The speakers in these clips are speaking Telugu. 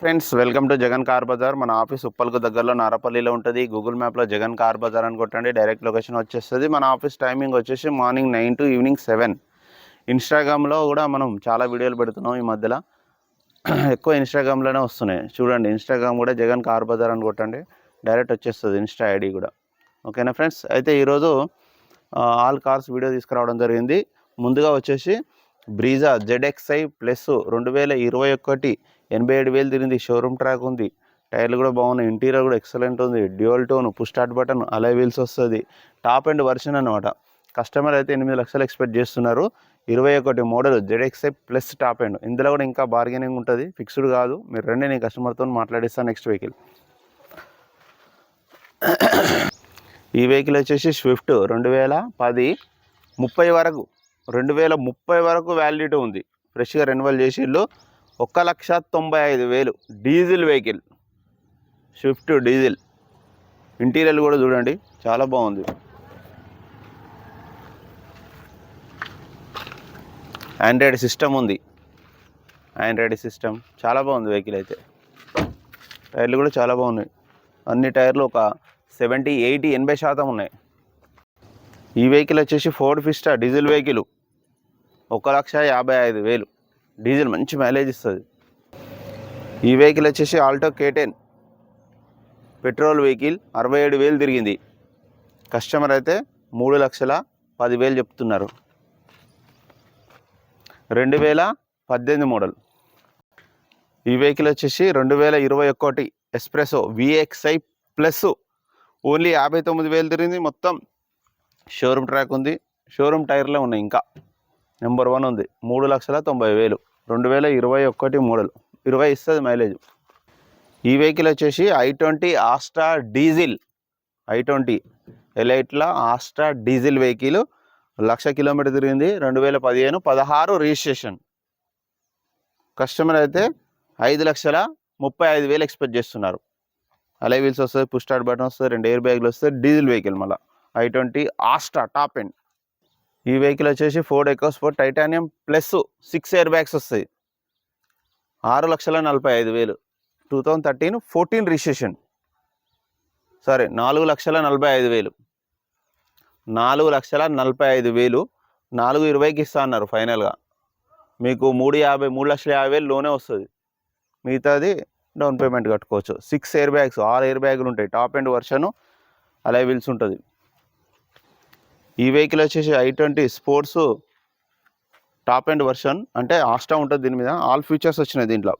Friends welcome to Jagan car Bazaar. మన ఆఫీస్ ఉప్పల్కు దగ్గరలో నారపల్లిలో ఉంటుంది. గూగుల్ మ్యాప్లో జగన్ కార్ బజార్ అని కొట్టండి డైరెక్ట్ లొకేషన్ వచ్చేస్తుంది. మన ఆఫీస్ టైమింగ్ వచ్చేసి morning nine to evening seven. ఇన్స్టాగ్రామ్లో కూడా మనం చాలా వీడియోలు పెడుతున్నాం ఈ మధ్యలో. ఎక్కువ ఇన్స్టాగ్రామ్లోనే వస్తున్నాయి. చూడండి ఇన్స్టాగ్రామ్ కూడా జగన్ కార్ బజార్ అని కొట్టండి డైరెక్ట్ వచ్చేస్తుంది ఇన్స్టా ఐడి కూడా. ఓకేనా ఫ్రెండ్స్? అయితే ఈరోజు ఆల్ కార్స్ వీడియో తీసుకురావడం జరిగింది. ముందుగా వచ్చేసి బ్రీజా జెడ్ఎక్స్ఐ ప్లస్ రెండు వేల ఇరవై ఒకటి ఎనభై ఏడు వేలు తిరిగింది. షోరూమ్ ట్రాక్ ఉంది. టైర్లు కూడా బాగున్నాయి. ఇంటీరియర్ కూడా ఎక్సలెంట్ ఉంది. Dual tone push start button alloy wheels వస్తుంది. టాప్ అండ్ వర్షన్ అనమాట కస్టమర్ అయితే ఎనిమిది లక్షలు ఎక్స్పెక్ట్ చేస్తున్నారు. ఇరవై ఒకటి model ZXI plus top end ఇందులో కూడా ఇంకా బార్గెనింగ్ ఉంటుంది. ఫిక్స్డ్ కాదు. మీరు రండి నేను కస్టమర్తో మాట్లాడిస్తాను నెక్స్ట్ వెహికల్ ఈ వెహికల్ వచ్చేసి స్విఫ్ట్ రెండు వేల పది ముప్పై వరకు రెండు వేల ముప్పై వరకు వ్యాలిడిటీ ఉంది. ఫ్రెష్గా రెన్యువల్ చేసిళ్ళు. ఒక్క లక్ష తొంభై ఐదు వేలు diesel vehicle. Swift diesel. Interior కూడా చూడండి చాలా బాగుంది. ఆండ్రాయిడ్ సిస్టమ్ ఉంది. ఆండ్రాయిడ్ సిస్టమ్ చాలా బాగుంది వెహికల్ అయితే. టైర్లు కూడా చాలా బాగున్నాయి. అన్ని టైర్లు ఒక సెవెంటీ ఎయిటీ ఎనభై శాతం ఉన్నాయి. ఈ వెహికల్ వచ్చేసి ఫోర్డ్ ఫిస్టా డీజిల్ వెహికల్. ఒక లక్ష యాభై ఐదు వేలు. డీజిల్ మంచి మైలేజ్ ఇస్తుంది. ఈ వెహికల్ వచ్చేసి ఆల్టో కేటెన్ పెట్రోల్ వెహికల్ అరవై ఏడు వేలు తిరిగింది. కస్టమర్ అయితే మూడు లక్షల పదివేలు చెప్తున్నారు. రెండు వేల పద్దెనిమిది మోడల్. ఈ వెహికల్ వచ్చేసి రెండు వేల ఇరవై ఒకటి ఎస్ప్రెసో విఎక్స్ఐ ప్లస్ ఓన్లీ యాభై తొమ్మిది వేలు తిరిగింది. మొత్తం షోరూమ్ ట్రాక్ ఉంది. షోరూమ్ టైర్లే ఉన్నాయి ఇంకా. నెంబర్ వన్ ఉంది. మూడు లక్షల తొంభై వేలు. రెండు వేల ఇరవై ఒకటి మోడల్. ఇరవై ఇస్తుంది మైలేజ్. ఈ వెహికల్ వచ్చేసి i twenty Asta diesel. I twenty ఎలైట్ల Asta diesel vehicle. Lakh kilometre తిరిగింది. రెండు వేల పదిహేను పదహారు రిజిస్ట్రేషన్. కస్టమర్ అయితే ఐదు లక్షల ముప్పై ఐదు వేలు ఎక్స్పెక్ట్ చేస్తున్నారు. అలై వీల్స్ వస్తుంది పుష్ స్టార్ట్ బటన్ వస్తుంది రెండు ఎయిర్ బ్యాగ్లు వస్తాయి డీజిల్ వెహికల్ మళ్ళీ. I twenty Asta top end. ఈ వెహికల్ వచ్చేసి Ford Eco four titanium plus six air bags వస్తాయి. ఆరు లక్షల నలభై ఐదు వేలు. Two thousand thirteen fourteen registration సరే నాలుగు లక్షల నలభై ఐదు వేలు. నాలుగు లక్షల నలభై ఐదు వేలు నాలుగు ఇరవైకి ఇస్తా అన్నారు ఫైనల్గా మీకు మూడు యాభై మూడు లక్షల యాభై వేలు లోనే వస్తుంది. మిగతాది డౌన్ పేమెంట్ కట్టుకోవచ్చు. సిక్స్ ఎయిర్ బ్యాగ్స్ ఆరు ఎయిర్ బ్యాగులు ఉంటాయి. Top and version alloy wheels ఉంటుంది. ఈ వెహికల్ వచ్చేసి i twenty sports top end version. అంటే ఆస్టా ఉంటుంది దీని మీద. ఆల్ ఫీచర్స్ వచ్చినాయి దీంట్లో.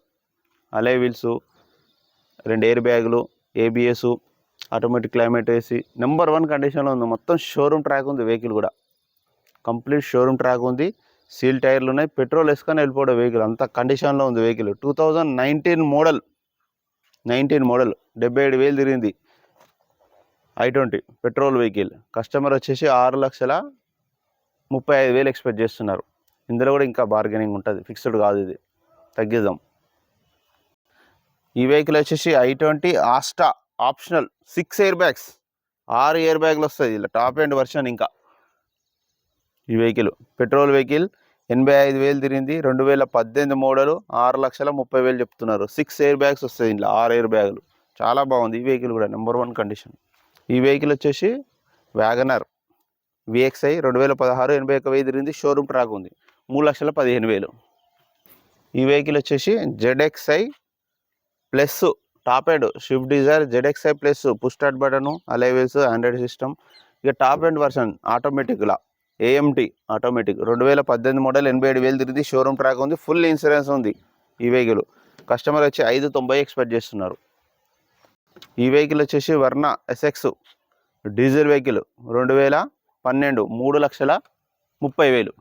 అలే వీల్స్ రెండు ఎయిర్ బ్యాగులు ABS automatic climate AC. Number one కండిషన్లో ఉంది. మొత్తం షోరూమ్ ట్రాక్ ఉంది వెహికల్ కూడా. కంప్లీట్ షోరూమ్ ట్రాక్ ఉంది. సీల్ టైర్లు ఉన్నాయి. పెట్రోల్ వేసుకొని వెళ్ళిపోవడం వెహికల్. అంత కండిషన్లో ఉంది vehicle. Two thousand nineteen model. Nineteen model. డెబ్బై ఏడు వేలు తిరిగింది. I twenty petrol vehicle. Customer వచ్చేసి ఆరు లక్షల ముప్పై ఐదు వేలు ఎక్స్పెక్ట్ చేస్తున్నారు. ఇందులో కూడా ఇంకా బార్గెనింగ్ ఉంటుంది. ఫిక్స్డ్ కాదు ఇది. తగ్గిద్దాం. ఈ వెహికల్ వచ్చేసి i twenty Asta optional six air bags. ఆరు ఎయిర్ బ్యాగ్లు వస్తాయి. ఇలా టాప్ ఎండ్ వర్షన్ ఇంకా. ఈ వెహికల్ పెట్రోల్ వెహికల్ ఎనభై ఐదు వేలు తిరిగింది. రెండు వేల పద్దెనిమిది మోడలు ఆరు లక్షల ముప్పై వేలు చెప్తున్నారు. సిక్స్ ఎయిర్ బ్యాగ్స్ వస్తాయి ఇంట్లో ఆరు ఎయిర్ బ్యాగులు. చాలా బాగుంది. ఈ వెహికల్ కూడా నెంబర్ వన్ కండిషన్. ఈ వెహికల్ వచ్చేసి వ్యాగనర్ విఎక్స్ఐ రెండు వేల పదహారు ఎనభై ఒక వెయ్యి తిరిగింది. షోరూమ్ ట్రాక్ ఉంది మూడు లక్షల పదిహేను వేలు. ఈ వెహికల్ వచ్చేసి ZXI plus top end Swift Dzire ZXI plus push button alloy wheels Android system ఇక టాప్ ఎండ్ వర్షన్ ఆటోమేటిక్లా ఏఎంటి ఆటోమేటిక్ రెండు వేల పద్దెనిమిది మోడల్ ఎనభై ఏడు వేలు తిరిగి షోరూమ్ ట్రాక్ ఉంది ఫుల్ ఇన్సూరెన్స్ ఉంది ఈ వెహికల్. కస్టమర్ వచ్చి ఐదు తొంభై ఎక్స్పెక్ట్ చేస్తున్నారు. ఈ వెహికల్ వచ్చేసి వర్ణ ఎస్ఎక్స్ డీజిల్ వెహికల్ రెండు వేల పన్నెండు మూడు లక్షల ముప్పై వేలు.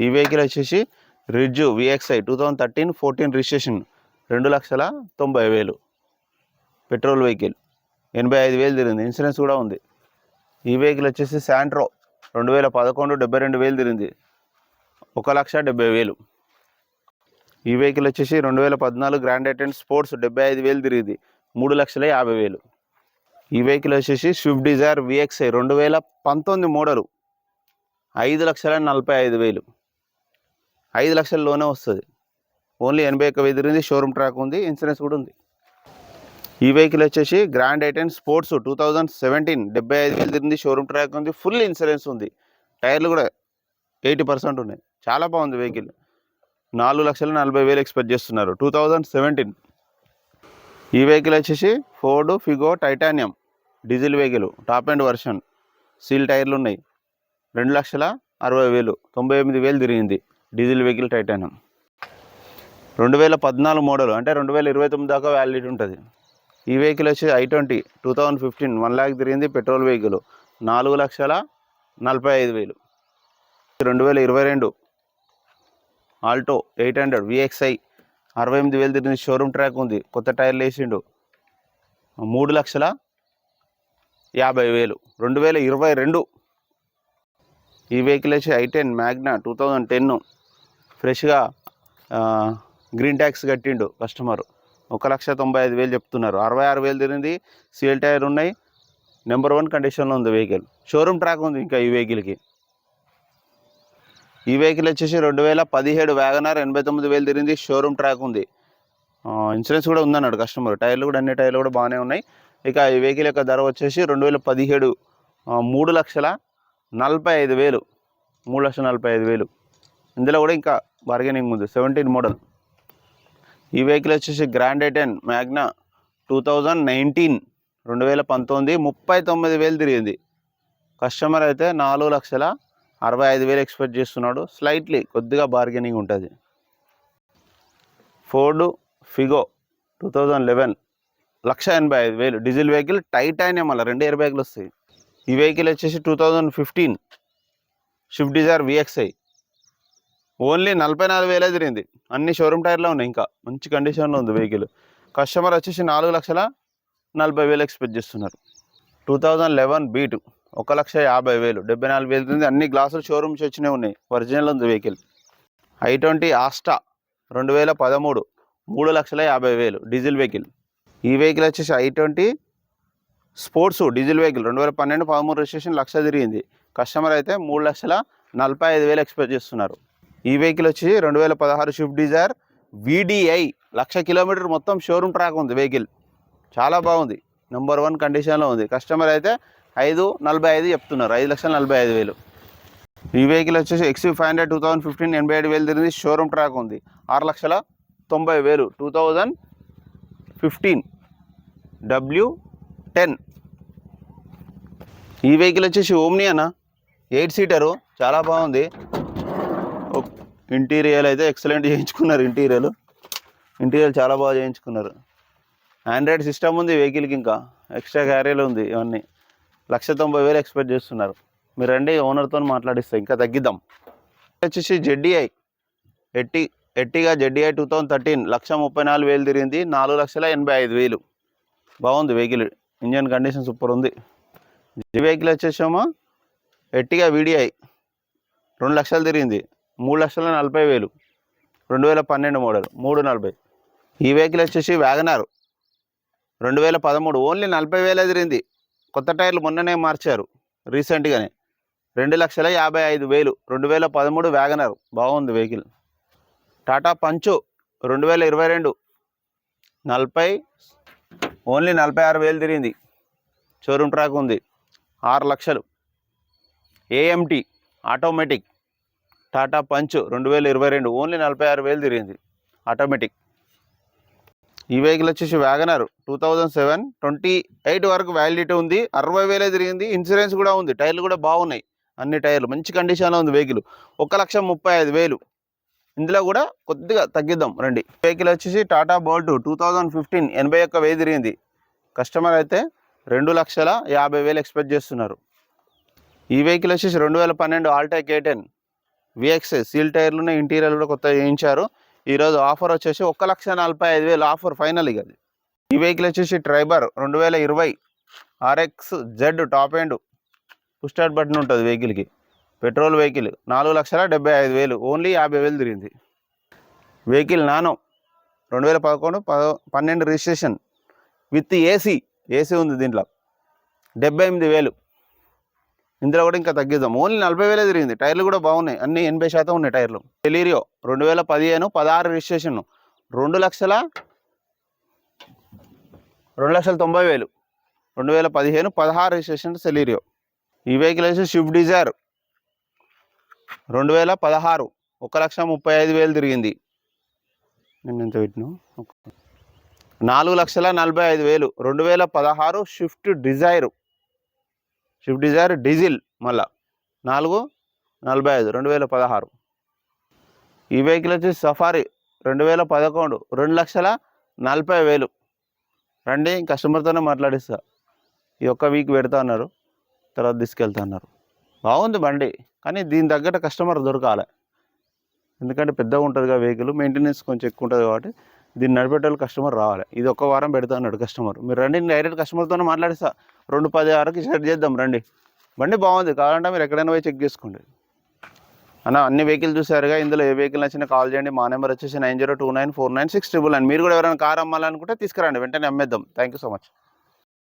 ఈ వెహికల్ వచ్చేసి Ritz VXI two thousand thirteen fourteen registration రెండు లక్షల తొంభై వేలు. పెట్రోల్ వెహికల్ ఎనభై ఐదు వేలు తిరిగింది. ఇన్సూరెన్స్ కూడా ఉంది. ఈ వెహికల్ వచ్చేసి శాంట్రో రెండు వేల పదకొండు డెబ్బై రెండు వేలు తిరిగింది. ఒక లక్ష డెబ్బై వేలు. ఈ వెహికల్ వచ్చేసి రెండు వేల పద్నాలుగు గ్రాండ్ ఐటెన్ స్పోర్ట్స్ డెబ్బై ఐదు వేలు తిరిగింది. మూడు లక్షల యాభై వేలు. ఈ వెహికల్ వచ్చేసి స్విఫ్ట్ డిజైర్ విఎక్స్ఐ రెండు వేల పంతొమ్మిది మోడలు. ఐదు లక్షల నలభై ఐదు వేలు. ఐదు లక్షల్లోనే వస్తుంది. ఓన్లీ ఎనభై ఒక్క వెయ్యి తిరిగింది. షోరూమ్ ట్రాక్ ఉంది. ఇన్సూరెన్స్ కూడా ఉంది. ఈ వెహికల్ వచ్చేసి Grand i ten sports two thousand seventeen డెబ్బై ఐదు వేలు తిరిగింది. షోరూమ్ ట్రాక్ ఉంది. ఫుల్ ఇన్సూరెన్స్ ఉంది. టైర్లు కూడా ఎయిటీ పర్సెంట్ ఉన్నాయి. చాలా బాగుంది వెహికల్. నాలుగు లక్షల నలభై వేలు ఎక్స్పెక్ట్ చేస్తున్నారు. టూ థౌజండ్ సెవెంటీన్ ఈ వెహికల్ వచ్చేసి Ford Figo titanium diesel vehicle top end version seal టైర్లు ఉన్నాయి. రెండు లక్షల అరవై వేలు తొంభై ఎనిమిది వేలు తిరిగింది డీజిల్ వెహికల్ టైటానియం రెండు వేల పద్నాలుగు మోడల్ అంటే రెండు వేల ఇరవై తొమ్మిది దాకా వ్యాలిడిటీ ఉంటుంది. ఈ వెహికల్ వచ్చి i twenty two thousand fifteen one lakh తిరిగింది పెట్రోల్ వెహికల్ నాలుగు లక్షల నలభై ఐదు వేలు. రెండు వేల ఇరవై రెండు ఆల్టో ఎయిట్ హండ్రెడ్ విఎక్స్ఐ. అరవై ఎనిమిది వేలు తిరిగింది షోరూమ్ ట్రాక్ ఉంది. కొత్త టైర్లు వేసిండు మూడు లక్షల యాభై వేలు. రెండు వేల ఇరవై రెండు. ఈ వెహికల్ వచ్చి i ten Magna two thousand ten. ఫ్రెష్గా గ్రీన్ ట్యాక్స్ కట్టిండు కస్టమర్. ఒక లక్ష తొంభై ఐదు వేలు చెప్తున్నారు. అరవై ఆరు వేలు తిరిగింది. సీల్ టైర్ ఉన్నాయి. నెంబర్ వన్ కండిషన్లో ఉంది వెహికల్. షోరూమ్ ట్రాక్ ఉంది ఇంకా ఈ వెహికల్కి. ఈ వెహికల్ వచ్చేసి రెండు వేల పదిహేడు వ్యాగనార్ ఎనభై తొమ్మిది వేలు తిరిగింది. షోరూమ్ ట్రాక్ ఉంది. ఇన్సూరెన్స్ కూడా ఉందన్నాడు కస్టమర్ టైర్లు కూడా అన్ని టైర్లు కూడా బాగానే ఉన్నాయి. ఇక ఈ వెహికల్ యొక్క ధర వచ్చేసి రెండు వేల పదిహేడు మూడు లక్షల నలభై ఐదు వేలు. మూడు లక్షల నలభై ఐదు వేలు. ఇందులో కూడా ఇంకా బార్గెనింగ్ ఉంది. సెవెంటీన్ మోడల్ ఈ వెహికల్ వచ్చేసి Grand i ten Magna two thousand nineteen రెండు వేల పంతొమ్మిది ముప్పై తొమ్మిది వేలు తిరిగింది. కస్టమర్ అయితే నాలుగు లక్షల అరవై ఐదు వేలు ఎక్స్పెక్ట్ చేస్తున్నాడు. స్లైట్లీ కొద్దిగా బార్గెనింగ్ ఉంటుంది. Ford Figo two thousand eleven లక్ష ఎనభై ఐదు వేలు. డీజిల్ వెహికల్ టైటానియం మళ్ళీ రెండు ఇయర్ బ్యాగులు వస్తాయి. ఈ వెహికల్ వచ్చేసి two thousand fifteen Swift Dzire VXI only నలభై నాలుగు వేలే తిరిగింది. అన్ని షోరూమ్ టైర్లో ఉన్నాయి ఇంకా. మంచి కండిషన్లో ఉంది వెహికల్ కస్టమర్ వచ్చేసి నాలుగు లక్షల నలభై వేలు ఎక్స్పెక్ట్ చేస్తున్నారు. టూ థౌజండ్ లెవెన్ బీటు ఒక లక్ష యాభై వేలు డెబ్బై నాలుగు వేలు తిరిగింది అన్ని గ్లాసులు షోరూమ్స్ వచ్చినాయి ఉన్నాయి. ఒరిజినల్ ఉంది వెహికల్ ఐ ట్వంటీ ఆస్టా రెండు వేల పదమూడు మూడు లక్షల యాభై వేలు డీజిల్ వెహికల్ ఈ వెహికల్ వచ్చేసి i twenty sports diesel vehicle రెండు వేల పన్నెండు పదమూడు రిజిస్ట్రేషన్ లక్ష తిరిగింది. కస్టమర్ అయితే మూడు లక్షల నలభై ఐదు వేలు ఎక్స్పెక్ట్ చేస్తున్నారు. ఈ వెహికల్ వచ్చి రెండు వేల పదహారు స్విఫ్ట్ డిజైర్ వీడిఐ లక్ష కిలోమీటర్ మొత్తం షోరూమ్ ట్రాక్ ఉంది వెహికల్ చాలా బాగుంది. నెంబర్ వన్ కండిషన్లో ఉంది. కస్టమర్ అయితే ఐదు నలభై ఐదు చెప్తున్నారు. ఐదు లక్షల నలభై ఐదు వేలు. ఈ వెహికల్ వచ్చేసి XUV five hundred two thousand fifteen ఎనభై ఏడు వేలు తిరిగింది. షోరూమ్ ట్రాక్ ఉంది. ఆరు లక్షల తొంభై వేలు. Two thousand fifteen W ten ఈ వెహికల్ వచ్చేసి ఓమ్ని అన్న. ఎయిట్ సీటరు చాలా బాగుంది. ఇంటీరియర్ అయితే ఎక్సలెంట్ చేయించుకున్నారు ఇంటీరియర్ ఇంటీరియర్ చాలా బాగా చేయించుకున్నారు. ఆండ్రాయిడ్ సిస్టమ్ ఉంది వెహికల్కి ఇంకా. ఎక్స్ట్రా క్యారీలు ఉంది ఇవన్నీ. లక్ష తొంభై వేలు ఎక్స్పెక్ట్ చేస్తున్నారు. మీరు రండి ఓనర్తో మాట్లాడిస్తే ఇంకా తగ్గిద్దాం. వచ్చేసి జెడ్డీఐ ఎట్టి ఎట్టిగా జెడ్డీఐ టూ థౌజండ్ థర్టీన్ లక్ష ముప్పై నాలుగు వేలు తిరిగింది నాలుగు లక్షల ఎనభై ఐదు వేలు. బాగుంది వెహికల్ ఇంజన్ కండిషన్ సూపర్ ఉంది. ఈ వెహికల్ వచ్చేసామో? ఎట్టిగా వీడిఐ రెండు లక్షలు తిరిగింది మూడు లక్షల నలభై వేలు. రెండు వేల పన్నెండు మోడల్ మూడు నలభై. ఈ వెహికల్ వచ్చేసి వ్యాగనార్ రెండు వేల పదమూడు ఓన్లీ నలభై వేలే తిరిగింది. కొత్త టైర్లు మొన్ననే మార్చారు రీసెంట్గానే. రెండు లక్షల యాభై ఐదు వేలు రెండు వేల పదమూడు వ్యాగనర్. బాగుంది వెహికల్. టాటా పంచు రెండు వేల ఇరవై రెండు. నలభై ఓన్లీ నలభై ఆరు వేలు తిరిగింది. షోరూమ్ ట్రాక్ ఉంది. ఆరు లక్షలు. AMT automatic. టాటా పంచ్ రెండు వేల ఇరవై రెండు ఓన్లీ నలభై ఆరు వేలు తిరిగింది. ఆటోమేటిక్. ఈ వెహికల్ వచ్చేసి WagonR two thousand seven twenty eight వరకు వ్యాలిడిటీ ఉంది. అరవై వేలే తిరిగింది. ఇన్సూరెన్స్ కూడా ఉంది. టైర్లు కూడా బాగున్నాయి. అన్ని టైర్లు మంచి కండిషన్లో ఉంది వెహికల్ ఒక లక్ష ముప్పై ఐదు వేలు. ఇందులో కూడా కొద్దిగా తగ్గిద్దాం. రండి. వెహికల్ వచ్చేసి Tata Bolt two thousand fifteen ఎనభై ఒక్క వేలు తిరిగింది. కస్టమర్ అయితే రెండు లక్షల యాభై వేలు ఎక్స్పెక్ట్ చేస్తున్నారు. ఈ వెహికల్ వచ్చేసి రెండు వేల పన్నెండు ఆల్టా కేటెన్ విఎక్స్ సీల్ టైర్లు ఇంటీరియర్ కూడా కొత్తగా చేయించారు. ఈరోజు ఆఫర్ వచ్చేసి ఒక లక్ష నలభై ఐదు వేలు ఆఫర్ ఫైనల్ ఇక అది. ఈ వెహికల్ వచ్చేసి ట్రైబర్ రెండు వేల ఇరవై RX Z top end push start button ఉంటుంది వెహికల్కి. పెట్రోల్ వెహికల్ నాలుగు లక్షల డెబ్బై ఐదు వేలు ఓన్లీ యాభై వేలు తిరిగింది. వెహికల్ నానో రెండు వేల పదకొండు పదో పన్నెండు రిజిస్ట్రేషన్ విత్ ఏసీ ఏసీ ఉంది దీంట్లో. డెబ్బై ఎనిమిది వేలు. ఇందులో కూడా ఇంకా తగ్గిద్దాం. ఓన్లీ నలభై వేలే తిరిగింది. టైర్లు కూడా బాగున్నాయి. అన్ని ఎనభై శాతం ఉన్నాయి టైర్లు. టెలీరియో రెండు వేల పదిహేను పదహారు రిజిస్ట్రేషన్ రెండు లక్షల రెండు లక్షల తొంభై వేలు. రెండు వేల పదిహేను పదహారు రిజిస్ట్రేషన్ సెలీరియో. ఈ వెహికల్ వచ్చి స్విఫ్ట్ డిజైర్. రెండు వేల పదహారు ఒక లక్ష ముప్పై ఐదు వేలు తిరిగింది. నేను ఎంత పెట్టినా? నాలుగు లక్షల నలభై ఐదు వేలు. రెండు వేల పదహారు Swift Dzire. Swift Dzire diesel మళ్ళా. నాలుగు నలభై ఐదు రెండు వేల పదహారు. ఈ వెహికల్ వచ్చి సఫారీ రెండు వేల పదకొండు రెండు లక్షల నలభై వేలు. రండి కస్టమర్తోనే మాట్లాడిస్తా. ఈ ఒక్క వీక్ పెడతా అన్నారు తర్వాత తీసుకెళ్తా అన్నారు. బాగుంది బండి కానీ దీని తగ్గట్టు కస్టమర్ దొరకాలి. ఎందుకంటే పెద్దగా ఉంటుందిగా వెహికల్ మెయింటెనెన్స్ కొంచెం ఎక్కువ ఉంటుంది కాబట్టి దీన్ని నడిపేటోళ్ళు కస్టమర్ రావాలి. ఇది ఒక్క వారం పెడతా అన్నాడు కస్టమర్ మీరు రండి డైరెక్ట్ కస్టమర్తోనే మాట్లాడిస్తా. రెండు పది ఆరుకి సెట్ చేద్దాం రండి. బండి బాగుంది కావాలంటే మీరు ఎక్కడైనా పోయి చెక్ చేసుకోండి. అన్న అన్ని వెహికల్ చూసారుగా ఇందులో ఏ వెహికల్ నచ్చినా కాల్ చేయండి. మా నెంబర్ వచ్చేసి nine zero two nine four nine six triple nine. మీరు కూడా ఎవరైనా కార్ అమ్మాలనుకుంటే తీసుకురండి వెంటనే అమ్మేద్దాం. Thank you so much